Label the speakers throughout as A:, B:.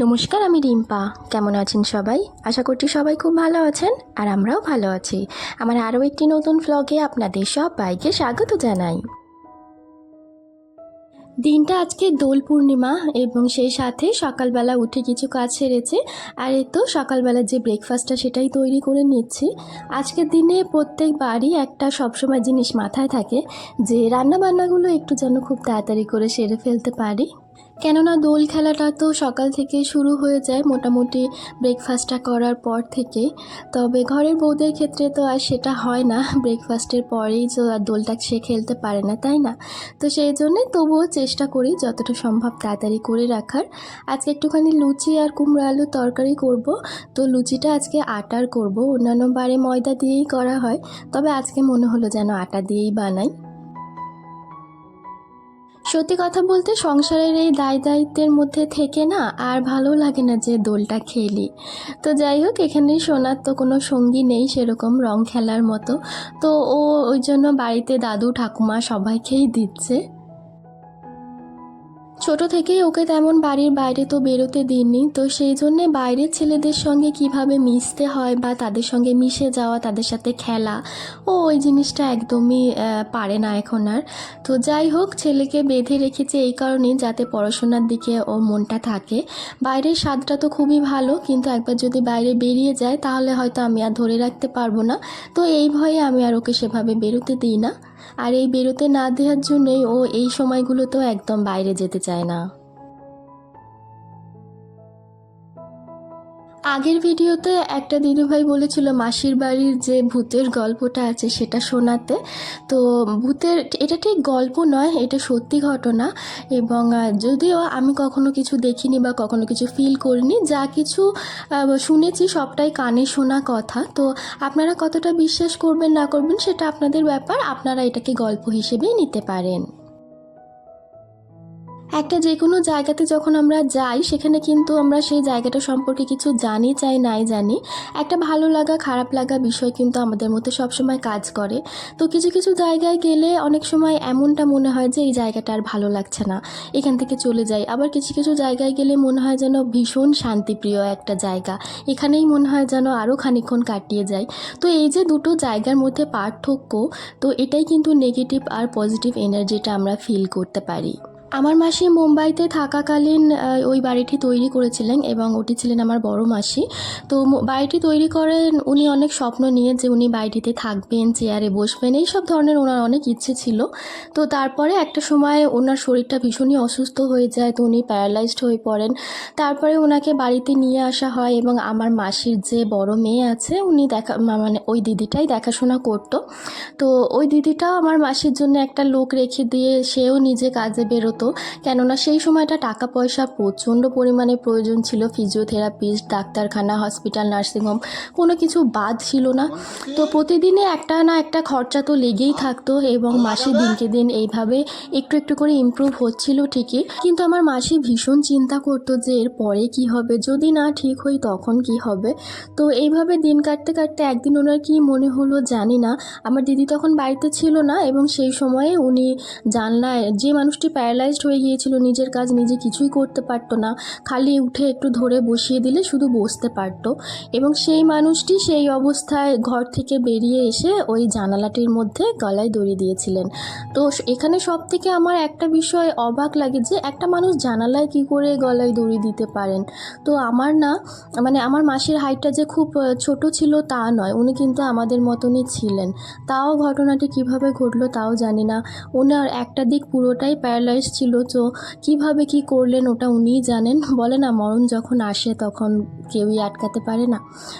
A: নমস্কার, আমি রিম্পা। কেমন আছেন সবাই? আশা করছি সবাই খুব ভালো আছেন আর আমরাও ভালো আছি। আমার আরও একটি নতুন ভ্লগে আপনাদের সবাইকে স্বাগত জানাই। দিনটা আজকে দোল পূর্ণিমা এবং সেই সাথে সকালবেলা উঠে কিছু কাজ সেরেছে আর এ তো সকালবেলা যে ব্রেকফাস্টটা সেটাই তৈরি করে নিচ্ছি। আজকের দিনে প্রত্যেক বাড়ি একটা সবসময় জিনিস মাথায় থাকে যে রান্না বান্নাগুলো একটু যেন খুব তাড়াতাড়ি করে সেরে ফেলতে পারি। কেননা দোল খেলাটা তো সকাল থেকে শুরু হয়ে যায় মোটামুটি ব্রেকফাস্টটা করার পর থেকে। তবে ঘরের বউদের ক্ষেত্রে তো আর সেটা হয় না। ব্রেকফাস্টের পরেই তো আর দোলটা সে খেলতে পারে না, তাই না? তো সেই জন্যে তবুও চেষ্টা করি যতটা সম্ভব তাড়াতাড়ি করে রাখার। আজকে একটুখানি লুচি আর কুমড়ো আলুর তরকারি করব। তো লুচিটা আজকে আটার করব। অন্যান্য বারে ময়দা দিয়েই করা হয়। তবে আজকে মনে হলো যেন আটা দিয়েই বানাই। সত্যি কথা বলতে সংসারের এই দায় দায়িত্বের মধ্যে থেকে না আর ভালো লাগে না যে দোলটা খেলি। তো যাই হোক, এখানে সোনার তো কোনো সঙ্গী নেই সেরকম রং খেলার মতো। তো ও ওই জন্য বাড়িতে দাদু, ঠাকুমা সবাইকেই দিচ্ছে। ছোট থেকেই ওকে তেমন বাড়ির বাইরে তো বেরোতে দিইনি তো সেই জন্যে বাইরের ছেলেদের সঙ্গে কীভাবে মিশতে হয় বা তাদের সঙ্গে মিশে যাওয়া, তাদের সাথে খেলা, ও ওই জিনিসটা একদমই পারে না এখন আর। তো যাই হোক, ছেলেকে বেঁধে রেখেছে এই কারণেই যাতে পড়াশোনার দিকে ও মনটা থাকে। বাইরের স্বাদটা তো খুবই ভালো, কিন্তু একবার যদি বাইরে বেরিয়ে যায়, তাহলে হয়তো আমি আর ধরে রাখতে পারব না। তো এই ভয়ে আমি আর ওকে সেভাবে বেরোতে দিই না। আর এই বেরোতে না দেওয়ার জন্যই ও এই সময়গুলোতেও একদম বাইরে যেতে চায় না। আগের ভিডিওতে একটা দিদিভাই বলেছিল, মাসির বাড়ির যে ভূতের গল্পটা আছে সেটা শোনাতে। তো ভূতের, এটা ঠিক গল্প নয়, এটা সত্যি ঘটনা। এবং যদিও আমি কখনো কিছু দেখিনি বা কখনো কিছু ফিল করিনি, যা কিছু শুনেছি সবটাই কানে শোনা কথা। তো আপনারা কতটা বিশ্বাস করবেন না করবেন সেটা আপনাদের ব্যাপার, আপনারা এটাকে গল্প হিসেবেই নিতে পারেন। একটা যে কোনো জায়গাতে যখন আমরা যাই, সেখানে কিন্তু আমরা সেই জায়গাটা সম্পর্কে কিছু জানি, চাই, নাই জানি। একটা ভালো লাগা, খারাপ লাগা বিষয় কিন্তু আমাদের মধ্যে সবসময় কাজ করে। তো কিছু কিছু জায়গায় গেলে অনেক সময় এমনটা মনে হয় যে, এই জায়গাটা আর ভালো লাগছে না। এখান থেকে চলে যাই। আবার কিছু কিছু জায়গায় গেলে মনে হয় যেন ভীষণ শান্তিপ্রিয় একটা জায়গা। এখানেই মনে হয় যেন আরও খানিক্ষণ কাটিয়ে যায় তো এই যে দুটো জায়গার মধ্যে পার্থক্য, তো এটাই কিন্তু নেগেটিভ আর পজিটিভ এনার্জিটা আমরা ফিল করতে পারি। আমার মাসি মুম্বাইতে থাকাকালীন ওই বাড়িটি তৈরি করেছিলেন এবং ওটি ছিলেন আমার বড় মাসি। তো বাড়িটি তৈরি করেন, উনি অনেক স্বপ্ন নিয়ে যে উনি বাড়িটিতে থাকবেন, চেয়ারে বসবেন এই সব ধরনের ওনার অনেক ইচ্ছে ছিল। তো তারপরে একটা সময় ওনার শরীরটা ভীষণই অসুস্থ হয়ে যায়, তো উনি প্যারালাইজড হয়ে পড়েন। তারপরে ওনাকে বাড়িতে নিয়ে আসা হয় এবং আমার মাসির যে বড় মেয়ে আছে, উনি দেখা মানে ওই দিদিটাই দেখাশোনা করতো। তো ওই দিদিটাও আমার মাসির জন্য একটা লোক রেখে দিয়ে, সেও নিজে কাজে বেরোতো। কেননা সেই সময়টা টাকা পয়সা প্রচণ্ড পরিমাণে প্রয়োজন ছিল ফিজিওথেরাপিস্ট ডাক্তারখানা হসপিটাল নার্সিংহোম কোনো কিছু বাদ ছিল না। তো প্রতিদিনে একটা না একটা খরচা তো লেগেই থাকতো এবং মাসি দিনকে দিন এইভাবে একটু একটু করে ইমপ্রুভ হচ্ছিল ঠিকই। কিন্তু আমার মাসি ভীষণ চিন্তা করতো যে এর পরে কি হবে, যদি না ঠিক হই তখন কি হবে। তো এইভাবে দিন কাটতে কাটতে একদিন ওনার কি মনে হলো জানি না। আমার দিদি তখন বাড়িতে ছিল না এবং সেই সময়ে উনি জানলায়, যে মানুষটি প্যারালাইজড হয়ে গিয়েছিল, নিজের কাজ নিজে কিছুই করতে পারতো না। খালি উঠে একটু ধরে বসিয়ে দিলে শুধু বসতে পারতো। এবং সেই মানুষটি সেই অবস্থায় ঘর থেকে বেরিয়ে এসে ওই জানালাটির মধ্যে গলায় দড়ি দিয়েছিলেন। তো এখানে সব থেকে আমার একটা বিষয় অবাক লাগে যে, একটা মানুষ জানালায় কি করে গলায় দড়ি দিতে পারেন? তো আমার না মানে আমার মাসির হাইটটা যে খুব ছোট ছিল তা নয়, উনি কিন্তু আমাদের মতনই ছিলেন। তাও ঘটনাটি কীভাবে ঘটলো তাও জানি না। ওনার একটা দিক পুরোটাই প্যারালাইজ ছিল তো কীভাবে কি করলেন ওটা উনিই জানেন। বলে না, মরণ যখন আসে তখন কেউই আটকাতে পারে না।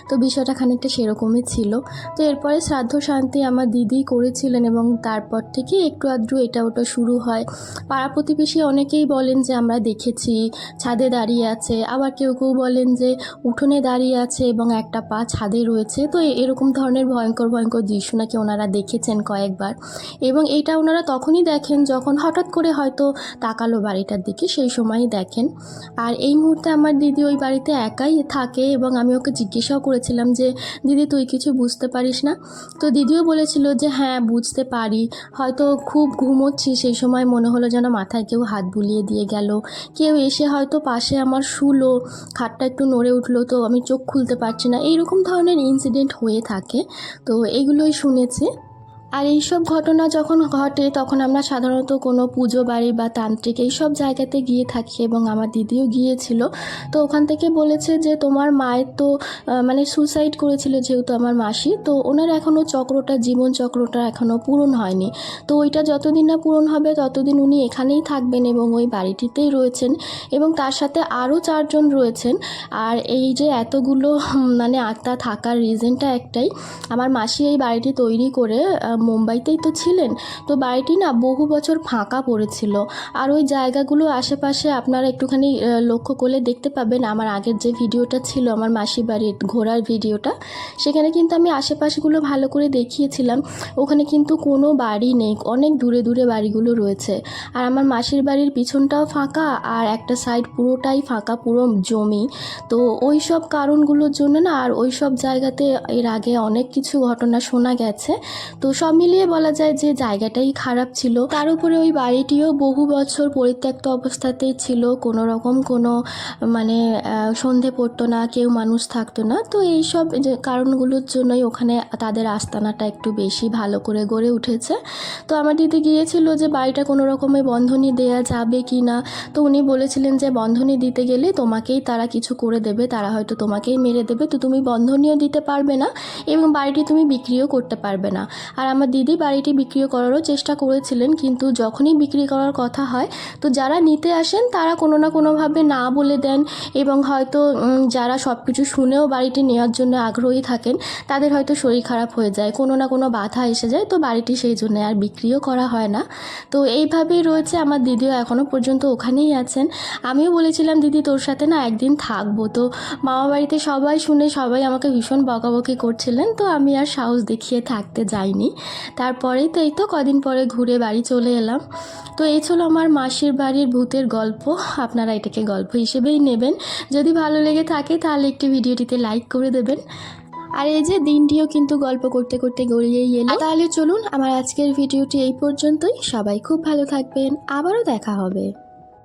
A: তো বিষয়টা খানিকটা সেরকমই ছিল। তো এরপরে শ্রাদ্ধ শান্তি আমার দিদি করেছিলেন এবং তারপর থেকে একটু আধটু এটা ওটা শুরু হয়। পাড়া প্রতিবেশী অনেকেই বলেন যে, আমরা দেখেছি, ছাদে দাঁড়িয়ে আছে। আবার কেউ কেউ বলেন যে, উঠোনে দাঁড়িয়ে আছে এবং একটা পা ছাদে রয়েছে। তো এরকম ধরনের ভয়ঙ্কর ভয়ঙ্কর দৃশ্য নাকি ওনারা দেখেছেন কয়েকবার। এবং এইটা ওনারা তখনই দেখেন যখন হঠাৎ করে হয়তো তাকালো বাড়িটার দিকে, সেই সময়ই দেখেন। আর এই মুহূর্তে আমার দিদি ওই বাড়িতে একাই থাকে এবং আমি ওকে জিজ্ঞাসাও করেছিলাম যে, দিদি, তুই কিছু বুঝতে পারিস না? তো দিদিও বলেছিল যে হ্যাঁ বুঝতে পারি। হয়তো খুব ঘুমোচ্ছি সেই সময় মনে হলো যেন মাথায় কেউ হাত বুলিয়ে দিয়ে গেল। কেউ এসে হয়তো পাশে আমার শুলো, খাটটা একটু নড়ে উঠল, তো আমি চোখ খুলতে পারছি না। এইরকম ধরনের ইনসিডেন্ট হয়ে থাকে। তো এগুলোই শুনেছি। আর এইসব ঘটনা যখন ঘটে, তখন আমরা সাধারণত কোনো পুজো বাড়ি বা তান্ত্রিক এইসব জায়গাতে গিয়ে থাকি এবং আমার দিদিও গিয়েছিল। তো ওখান থেকে বলেছে যে, তোমার মায়ের তো মানে সুসাইড করেছিল যেহেতু আমার মাসি। তো ওনার এখনও চক্রটা, জীবন চক্রটা এখনও পূরণ হয়নি। তো ওইটা যতদিন না পূরণ হবে, ততদিন উনি এখানেই থাকবেন এবং ওই বাড়িটিতেই রয়েছেন এবং তার সাথে আরও চারজন রয়েছেন। আর এই যে এতগুলো মানে আত্মা থাকার রিজনটা একটাই। আমার মাসি এই বাড়িটি তৈরি করে মুম্বাইতেই তো ছিলেন, তো বাড়িটি না বহু বছর ফাঁকা পড়েছিল। আর ওই জায়গাগুলো আশেপাশে আপনারা একটুখানি লক্ষ্য করলে দেখতে পাবেন। আমার আগের যে ভিডিওটা ছিল, আমার মাসি বাড়ির ঘোরার ভিডিওটা, সেখানে কিন্তু আমি আশেপাশগুলো ভালো করে দেখিয়েছিলাম। ওখানে কিন্তু কোনো বাড়ি নেই, অনেক দূরে দূরে বাড়িগুলো রয়েছে। আর আমার মাসির বাড়ির পিছনটাও ফাঁকা, আর একটা সাইড পুরোটাই ফাঁকা, পুরো জমি। তো ওই সব কারণগুলোর জন্য না, আর ওই সব জায়গাতে এর আগে অনেক কিছু ঘটনা শোনা গেছে। তো সব মিলিয়ে বলা যায় যে জায়গাটাই খারাপ ছিল, তার উপরে ওই বাড়িটিও বহু বছর পরিত্যক্ত অবস্থাতেই ছিল, কোনো রকম কোনো মানে সন্ধে পড়তো না, কেউ মানুষ থাকতো না। তো এই সব যে কারণগুলোর জন্যই ওখানে তাদের আস্তানাটা একটু বেশি ভালো করে গড়ে উঠেছে। তো আমার দিদি গিয়েছিল যে বাড়িটা কোনো রকমের বন্ধনী দেয়া যাবে কি না। তো উনি বলেছিলেন যে বন্ধনী দিতে গেলে তোমাকেই তারা কিছু করে দেবে, তারা হয়তো তোমাকেই মেরে দেবে। তো তুমি বন্ধনীও দিতে পারবে না এবং বাড়িটি তুমি বিক্রিও করতে পারবে না। আর আমার দিদি বাড়িটি বিক্রি করারও চেষ্টা করেছিলেন, কিন্তু যখনই বিক্রি করার কথা হয়, তো যারা নিতে আসেন, তারা কোনো না কোনোভাবে না বলে দেন এবং হয়তো যারা সব কিছু শুনেও বাড়িটি নেওয়ার জন্য আগ্রহী থাকেন, তাদের হয়তো শরীর খারাপ হয়ে যায়, কোনো না কোনো বাধা এসে যায়, তো বাড়িটি সেই জন্য আর বিক্রিও করা হয় না। তো এইভাবেই রয়েছে আমার দিদিও এখনও পর্যন্ত ওখানেই আছেন। আমিও বলেছিলাম, দিদি, তোর সাথে না একদিন থাকব। তো মামা বাড়িতে সবাই শুনে সবাই আমাকে ভীষণ বকাবকি করছিলেন, তো আমি আর সাহস দেখিয়ে থাকতে যাইনি। তারপরেই তো এই তো কদিন পরে ঘুরে বাড়ি চলে এলাম। তো এই ছিল আমার মাসির বাড়ির ভূতের গল্প। আপনারা এটাকে গল্প হিসেবেই নেবেন। যদি ভালো লেগে থাকে তাহলে একটি ভিডিওটিতে লাইক করে দেবেন। আর এই যে দিনটিও কিন্তু গল্প করতে করতে গড়িয়েই এলো। তাহলে চলুন আমার আজকের ভিডিওটি এই পর্যন্তই। সবাই খুব ভালো থাকবেন। আবারও দেখা হবে।